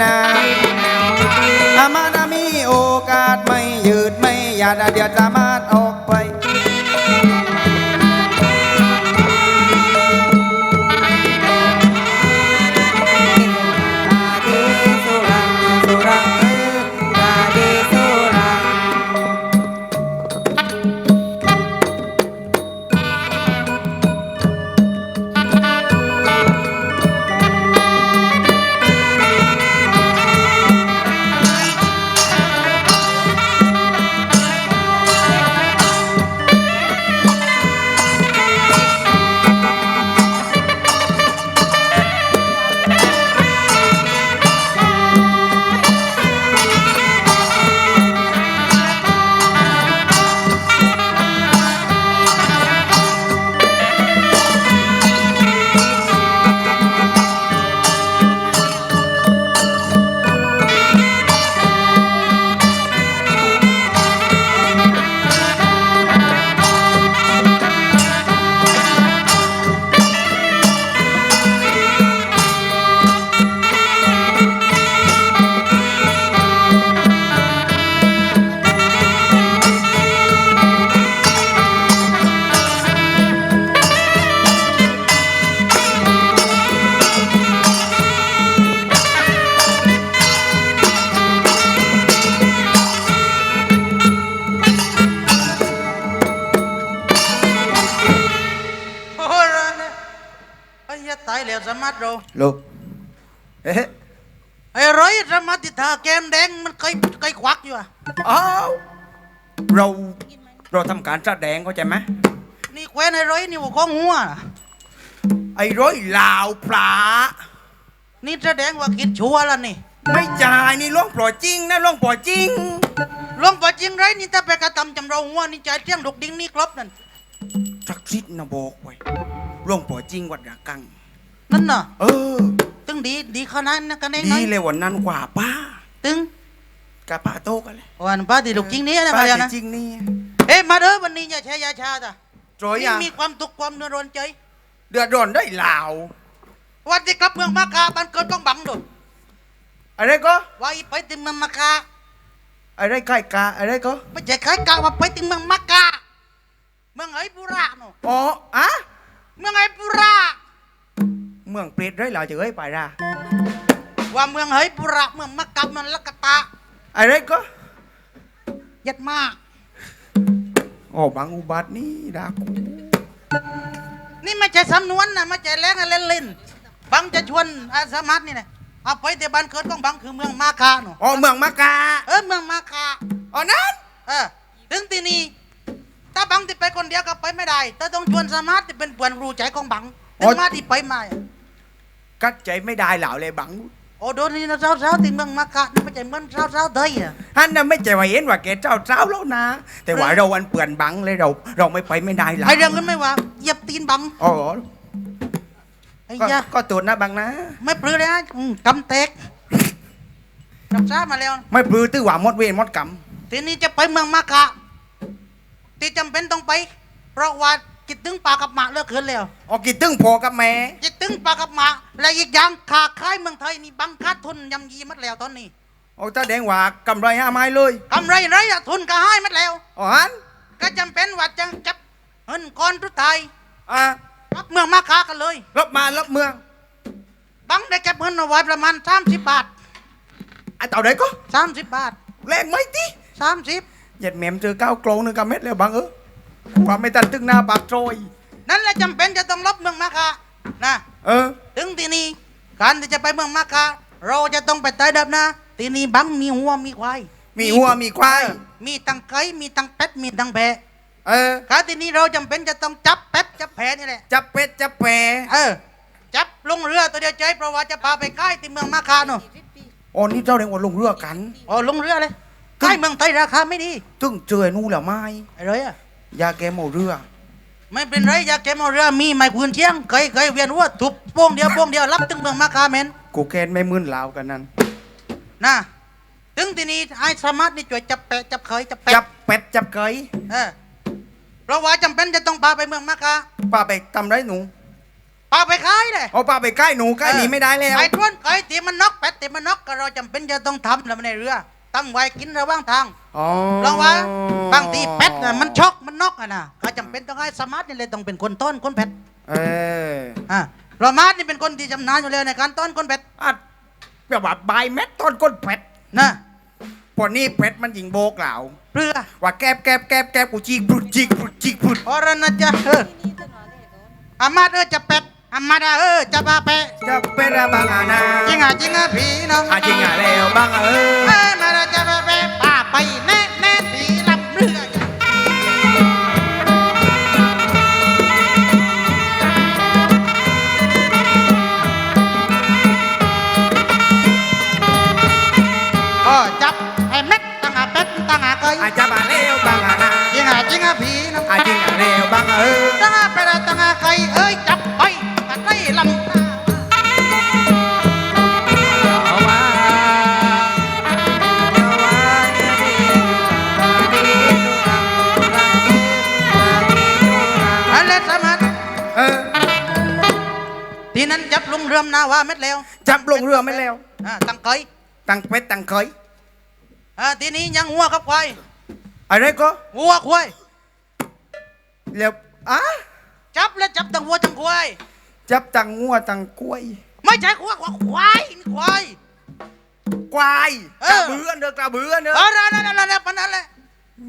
นาอามานามีโอกาสไม่ยืดไม่หยาดเดี๋ยวจะมาดออกไป ยะตายแล้วสมัดเราลูกเอ๊ะไอ้ร้อยสมัดที่ทาแก้มแดงมันเคยเคยควักอยู่อะอ้าวเราเราทำการแสดงเข้าใจไหมนี่แควนไอ้ร้อยนี่หัวของหัวน่ะไอ้ร้อยลาวปลานี่แสดงว่าคิดชัวร์แล้วนี่ ไม่จ่ายนี่ล่องปล่อยจริงนะล่องปล่อยจริงหลวงพ่อจริงไรนี่ถ้าไปกระทำจำเราหัวนี่ใจเที่ยงดุกดิ้งนี่ครบนั่นสักซิดนะบอกไว้ล่องปล่อยจริงวัดระกัง นั่นน่ะเออ ตึงดีดีขนาดนั้นกันเองดีไงเลยวันนั้นกว่าป้า ตึงกับป้าโตกันเลยวันป้าที่ดุกจริงนี้นะป้ามาแล้วนะจริงๆนี่เอ้ยมาเด้อวันนี้อย่าแช่ยาชาจ้ะจอยนี่อะมีความตุกข์ความเดือดร้อนใจ เดือดร้อนได้ลาววันที่กลับเมืองมากาบ้านเกิดต้องบังดูอะไรก็ว่าอีไปถึงเมืองมากาอะไรใกล้กาอะไรก็ไม่ใช่ขายกาว่าไปถึงเมืองมักกะเมืองไอ้ปุระเนาะอ๋ออะเมืองไอ้ปุระเมืองเปรตได้ลาวจะเอ้ยไปละว่าเมืองไอ้ปุระเมืองมักกะเมืองลักกะตะ อะไรก็ยัดมาก อ๋อบางอุบัตินี่ดากูนี่ไม่ใช่สำนวนนะไม่ใช่แรงอะไรเล่นๆบังจะชวนอาสามัตนี่นะเอาไปแต่บ้านเกิดของบังคือเมืองมากาเนาะอ๋อเมืองมะกาเออเมืองมากาอ๋อนั้นเออถึงที่นี่ถ้าบังที่ไปคนเดียวก็ไปไม่ได้แต่ต้องชวนสามัตที่เป็นเพื่อนรู้ใจของบังถึงมาที่ไปมา กัดใจไม่ได้เหล่าเลยบังโอ้โดนนี่นะสาวๆที่เมืองมากานี่ไม่ใช่เมืองสาวๆเด้ยอะฮันน่ะไม่ใจว่าเห็นว่าแกเจ้าเจ้าแล้วนะ แต่ว่าเราวันเปื่อนบังเลยเราเราไม่ไปไม่ได้หรอกไอเรื่องนั้นไม่ว่าเหยียบตีนบังอ๋อไอ้ก็ยาก็ตัวจนะบังนะ ไม่ปลื้มเลยนะอืมกำแตกกำซ่ามาแล้ว ไม่ปลือตื้อหว่ามดเวรมดกรรม ทีนี้จะไปเมืองมากะที่จำเป็นต้องไป เพราะว่า จิตถึงปลากับหมาเลิกเกินแล้ว ออกกินตึ้งพอกับแม่จิตถึงปลากับหมา และอีกอย่างขาขายเมืองไทยนี่บังคับทุนยำยีมัดแล้วตอนนี้โอ้ตาแดงว่ากำไรห้าไม้เลยกำไรไรอะทุนก็ให้มัดแล้ว อ๋อฮันก็จำเป็นว่าจะจับเงินก้อนทุกไทยอะรับเมืองมากะกันเลย ลบมาลบเมืองบังได้เก็บเงินเอาไว้ประมาณ 30 บาท ไอ้เต่าไหนก็30 บาทแรงไหมติ30 เหยียดแหม่มเจอเก้ากลงหนึ่งกับเม็ดแล้วบังเออ ความไม่ตันตึงหน้าปากโตรยนั่นแหละจำเป็นจะต้องลบเมืองมากะนะ เออ ถึงที่นี่การที่จะไปเมืองมากะเราจะต้องไปใต้ดับนะที่นี่บังมีหัวมีควายมีหัวมีควายมีตังไก่มีตังเป็ดมีตังแพะเออการที่นี่เราจำเป็นจะต้องจับเป็ดจับแพะนี่แหละจับเป็ดจับแปรเออ จับลงเรือตัวเดียวใจเพราะว่าจะพาไปค่ายที่เมืองมาคาโนอ๋อนี่เจ้าเรียกว่าลงเรือกัน อ๋อลงเรือเลยค่ายเมืองไทยราคาไม่ดี ตึงเจอนู่นแล้วไหมอะไรอะ ยาแกหมเรือ ไม่เป็นไรอยากแกมาเรือมีไม้พื้นเชียงเคยเคยเวียนหัวทุบโป้งเดียวโป้งเดียวรับถึงเมืองมาคาเมนกูแกนไม่มึนลาวกันนั้นนะถึงทีนี้ไอ้สามารถนี่ช่วยจับแปะจับเคยจับแปะจับเป็ดจับเกยเออเพราะว่าจำเป็นจะต้องพาไปเมืองมาคาป้าไปทำไรหนูพาไปขายเลย เอาป้าไปใกล้หนูใกล้หนีไม่ได้แล้วไอ้ทวนไอ้ตีมันนกเป็ดตีมันนกก็เราจำเป็นจะต้องทำแล้วในเรือ ตั้งไว้กินระหว่างทางอ๋อ เพราะว่าบางทีเป็ดน่ะมันช็อกมั นนกอะนะก็จำเป็นต้องให้สมาร์ทนี่เลยต้องเป็นคนต้อนคนเป็ดเอออ่าเพราะมาร์ทนี่เป็นคนที่ชำนาญอยู่แล้วในการต้อนคนเป็ดอะแบบว่าใบเม็ดต้นก้นเป็ดนะพอนี่เป็ดมันยิงโบกเหล่าเรือว่าแกบแกบแกบแกบกูจีกพุดจีกพุดจีกพุดพอรนะจ๊ะเอออามาดเออจะเป็ดอามาดาเออจะบาเป็ดจะเป็นอะไรบางอานาจริงอะจริงอะพี่น้องอาจริงอะแล้วบางเออเอ้ยมาดาจะบาเป็ดป้าไป ลุงเรือมนาว่าเม็ดแล้วจับลงเรือไม่แล้ว อ่าตั้งไก่ตั้งเป็ดตั้งเคยอ่าทีนี้ยังวัวกับควายอะไรก็วัวควายแล้วอะจับแล้วจับตั้งวัวตั้งควายจับตั้งงัวตั้งกล้วย ไม่ใช่ควายควายควายนี่ควายควายเอกระอเบือเด้อกระเบือเด้อเออนั่นนั่นนั่นนั่นปนนั้นแหละ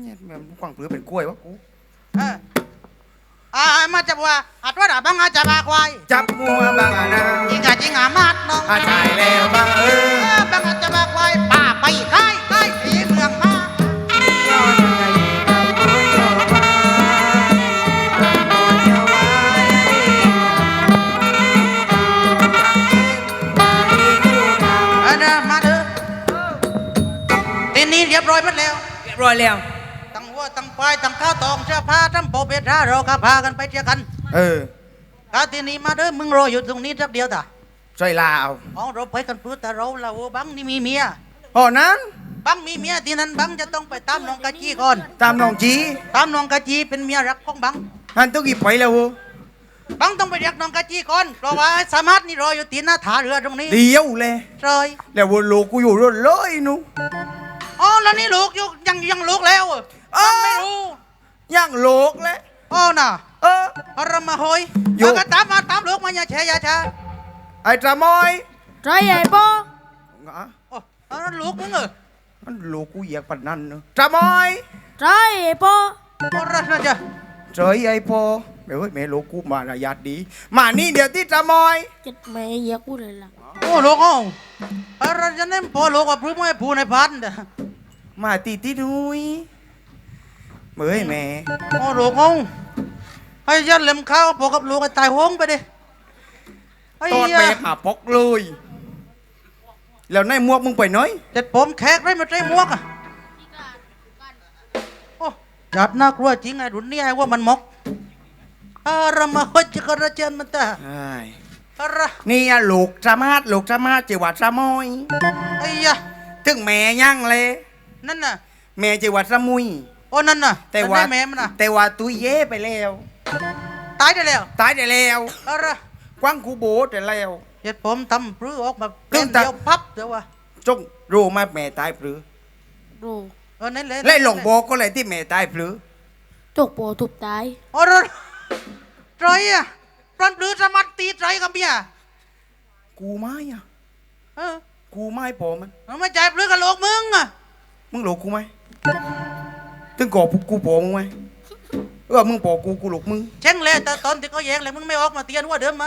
เนี่ยแม่งกวางเบือเป็นกล้วยวะกู เออ อ่ามาจับว่าอัดว่าด่าบังอาจับอาควายจับงัวบางอานาจริงอะจริงอะมาดน้องอาจายแล้วบางเอเอออบังอาจับอาควายป่าไปใกล้ใกล้ผีเมืองมาอันนะมาเถอะทีนี้เรียบร้อยหมดแล้ว เรียบร้อยแล้วตั้งวัวตั้งควายตั้งข้าวต องเสื้อผ้าทั้งโปเปตราเราก็พากันไปเที่ยวกันเออก็ทีนี้มาเด้อมึงรออยู่ตรงนี้สักเดียวต่ะใส่ลาวอ๋อเราไปกันพื้นแต่เราเราบังนี่มีเมียพอนั้นบังมีเมียที่นั้นบังจะต้องไปตามน้องกะจีก่อน ตามน้องจี ตามน้องกะจีเป็นเมียรักของบังฮันตุกี่ไปแล้วบังต้องไปเรียกน้องกะจีก่อนเพราะว่าสามารถนี่รออยู่ตีหน้าถาเรือตรงนี้เดียวเลยเลยแล้ววนโลกกูอยู่รถเลยนูอ๋อแล้วนี่ลูกยังยังลูกแล้วเออ้าบังไม่รู้ ย่างโลกเลยอ๋อน่ะเออ เอารมาโหยอยู่ เอาก็ตามมาตามลูกมาอย่าแช่อย่าช้าไอ้ตระมอยไรไอ้ป้ออะโอ้เอานั่นลูกมึงเหรอมันโลกกูเหยียกปันนั่นเนอะตระมอยไรไอ้ป้อโอ้รักนะจ๊ะเจยไอ้พอเดี๋ยวเฮ้ยแม่โลกกูมาระยาดดี มานี่เดี๋ยวที่ตระมอย เจ็ดไม่เหี้ยกูเลยล่ะโอ้ลูกเอาอะไรจะเน้นพอลูกว่าพรุ่งไม่พูในพันเด้อมาตีที่นุ้ย เมื่อยแม่โอ้ลูกเอาให้ยันเล็มข้าวพอกับลูกไอ้ตายโหงไปดิไอ้ตอดยาแม่ผ่าปกเลย แล้วนายหมวกมึงไปน้อยเจ็ดผมแขกได้มาใจมวกอะโอ้จัดน่ากลัวจริงไอ้รุ่นนี้ไอ้ว่ามันมกอะไรมาเฮ้ยจะกระเจนมันตาใช่อะไรนี่อะลูกสามาดลูกสามาดจังหวัดสะมอย ไอ้ยาถึงแม่ยั่งเลย นั่นน่ะ แม่จังหวัดสะมุย โอ้นั่นน่ะแต่ว่าแม่มันน่ะ แต่ว่าตุยเย่ไปแล้ว ตายได้แล้ว ตายได้แล้วอะไรกว้างคูโบแต่แล้วเจ็ดผมทำปลื้อออกมาตึ้เป็นงตัดเดียวพับเดี๋ยววะจงรู้มาแม่ตายปรือดูเออนั่นเลยไล่หลงบอกก็เลยที่แม่ตายปรือจกโปทุบตายโอ้รถใจอะปรันปลื้อสมัติตีใจกับเมียกูไม่อะเออกูไม่พอมันมันไม่ใจปลื้อกับโลกมึงอะมึงหลกกูไหม ถึงก่อกูพอมึงไหมเออมึงพอกูกูหลกมึงเช่งเลยแต่ตอนที่เขาแย่งเลยมึงไม่ออกมาเตียนว่าเดิมไหม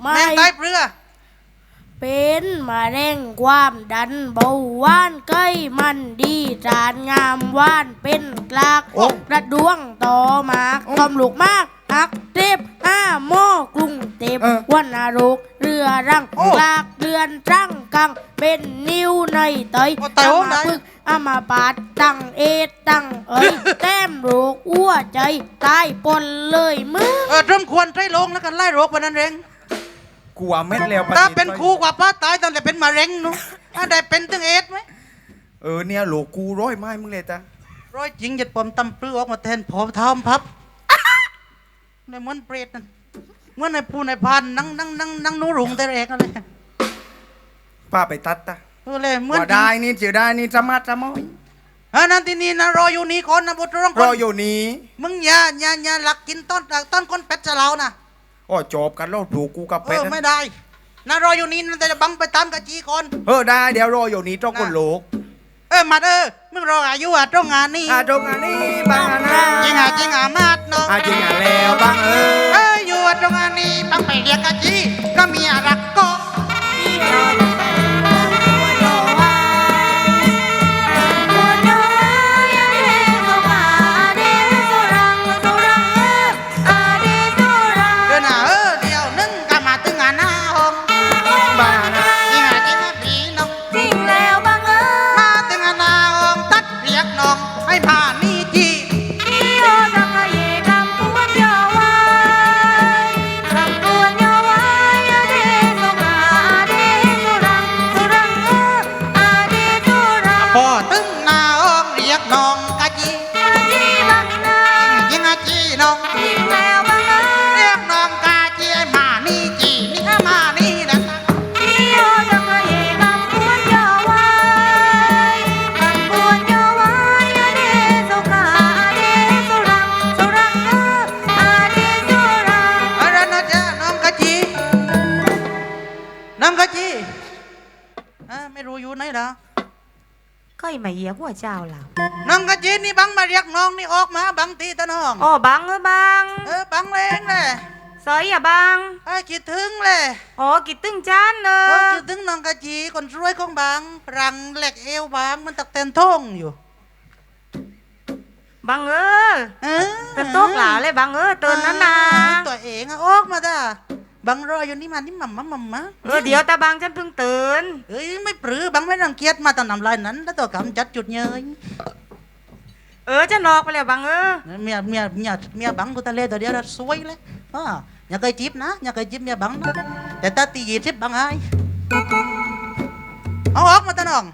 ไม่แม่งตายปลื้อเป็นมาแรงความดันเบาหวานใกล้มันดีจานงามหวานเป็นกลากโอ้กระดวงต่อหมากตอมลูกมาก อักเทบห้าบเออวันนรก เรือรังโอ้ลากเดือนรังกัง เป็นนิ้วในเตยโอ้เตยโอ้อาไหนมาพึกษ์อามาปาดตั้งเอดตั้งเอ้ย แต้มโรคอ้วใจตายปนเลยมึง เออสมควรใช้ลงแล้วกันไล่โรควันนั้นเร่งกลัวเม็ดแล้วถ้าเป็นครูกว่าป้าตายตั้งแต่เป็นมะเร็งนู้ถ้าได้เป็นถึงเอดส์ไหมเออเนี่ยโหลกูร้อยไม้มึงเลยจ้ะร้อยจริงจะปมตำปลื้อออกมาแทนผมทำพับ ในเหมือนเปรตนั่นเหมื่อนในผู้ในพานนั่งนั่งนั่งนั่งหนูรุงแต่แรกอะไรป้าไปตัดตะเออเลยเหมื่อนว่าได้นี่เจอได้นี่จะมาจะมอยเออนั่นที่นี่นะรออยู่นี่คนนะบุตรร้องครอนอยู่นี้มึงอย่าอย่าอย่าหลักกินต้นต้นคนเป็ดจะเรานะอ๋อจบกันแล้วถูกกูกับเอเป็ดอนะไม่ได้นะรออยู่นี่นะแต่จะบังไปตามกะจีคนเออได้เดี๋ยวรออยู่นี้ต้องคนโลกเออมาเออมึงรออายุอะตรงงานนี่อาตรงอันนี้บางอันนะจริงอะจริงอะมาดน้องอาจริงอะแล้วบางเอเออออยู่อะตรงงานนี่บังไปเรียกกะจีก็มีอะรักก็เก็ไม่เหยียบหัวเจ้าเราน้องกะจีนี่บังมาเรียกน้องนี่ออกมาบังตีตะน้องอ๋อบังเออบังเออบังแรงเลยสอยอย่าบังไอ้คิดถึงเลยอ๋อกิดตึงจานเนเอออะคิดถึงน้องกะจีคนสวยของบังรังเหล็กเอวบางมันตักเต็นท่องอยู่บังเออเออเป็นโตกหลาเลยบังเออเตือนนั้นนะตัวเองอะออกมาจ้ะ บังรออยู่นี่มานี่มัมมัมมัมมะเออเดี๋ยวตาบังฉันเพิ่งตื่นเอ้ยไม่ปรือบังไม่รังเกียจมาตอนนำลายนั้น แล้วตัวกำจัดจุดเยยเออจะนอกไปแล้วบังเออเมียเมียเมียเมียบังกูทะเลตัวเดียวแล้วสวยเลยอ่าอย่าเคยจีบนะอย่าเคยจีบเมียบังนะแต่ถ้าตียีทิบบังไอ้เอาออกมาตะน้อง